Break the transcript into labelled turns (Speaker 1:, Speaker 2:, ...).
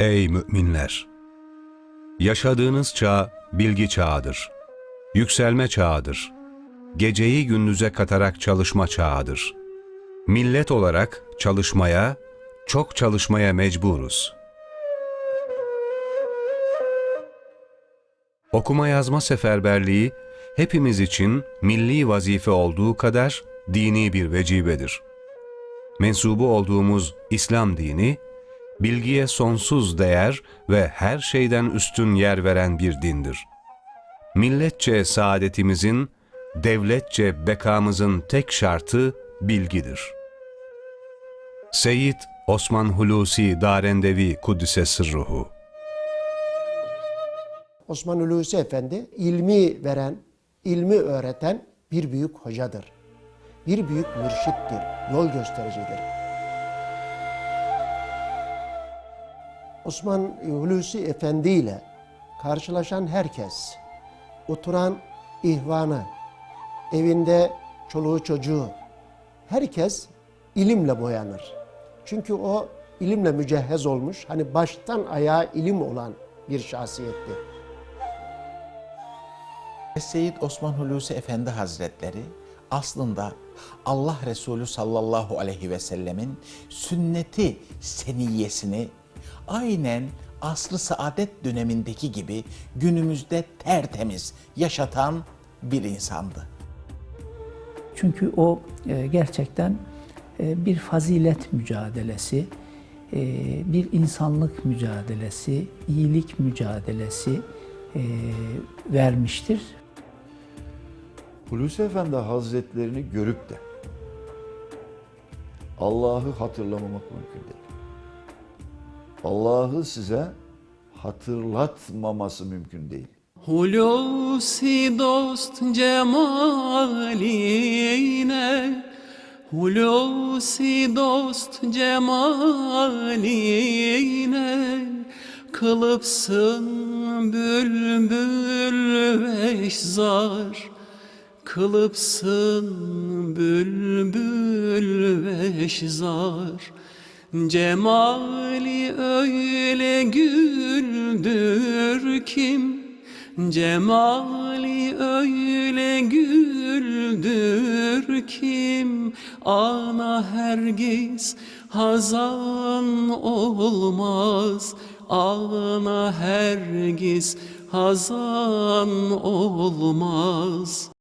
Speaker 1: Ey müminler! Yaşadığınız çağ bilgi çağıdır. Yükselme çağıdır. Geceyi gündüze katarak çalışma çağıdır. Millet olarak çalışmaya, çok çalışmaya mecburuz. Okuma yazma seferberliği hepimiz için milli vazife olduğu kadar dini bir vecibedir. Mensubu olduğumuz İslam dini, bilgiye sonsuz değer ve her şeyden üstün yer veren bir dindir. Milletçe saadetimizin, devletçe bekamızın tek şartı bilgidir. Seyyid Osman Hulusi Darendevi Kuddise Sırruhu
Speaker 2: Osman Hulusi Efendi ilmi veren, ilmi öğreten bir büyük hocadır. Bir büyük mürşittir, yol göstericidir. Osman Hulusi Efendi ile karşılaşan herkes, oturan ihvanı, evinde çoluğu çocuğu, herkes ilimle boyanır. Çünkü o ilimle mücehhez olmuş, hani baştan ayağa ilim olan bir şahsiyetti.
Speaker 3: Seyyid Osman Hulusi Efendi Hazretleri aslında Allah Resulü sallallahu aleyhi ve sellemin sünneti seniyyesini aynen aslı saadet dönemindeki gibi günümüzde tertemiz yaşatan bir insandı.
Speaker 4: Çünkü o e, gerçekten e, bir fazilet mücadelesi, e, bir insanlık mücadelesi, iyilik mücadelesi vermiştir.
Speaker 5: Hulusi Efendi Hazretlerini görüp de Allah'ı hatırlamamak mümkün değil. Allah'ı size hatırlatmaması mümkün değil.
Speaker 6: Hulusi dost cemaline Hulusi dost cemaline Kılıpsın bülbül veşzar Kılıpsın bülbül veşzar Cemali öyle güldür kim Cemali öyle güldür kim Ana hergiz hazan olmaz Ana hergiz hazan olmaz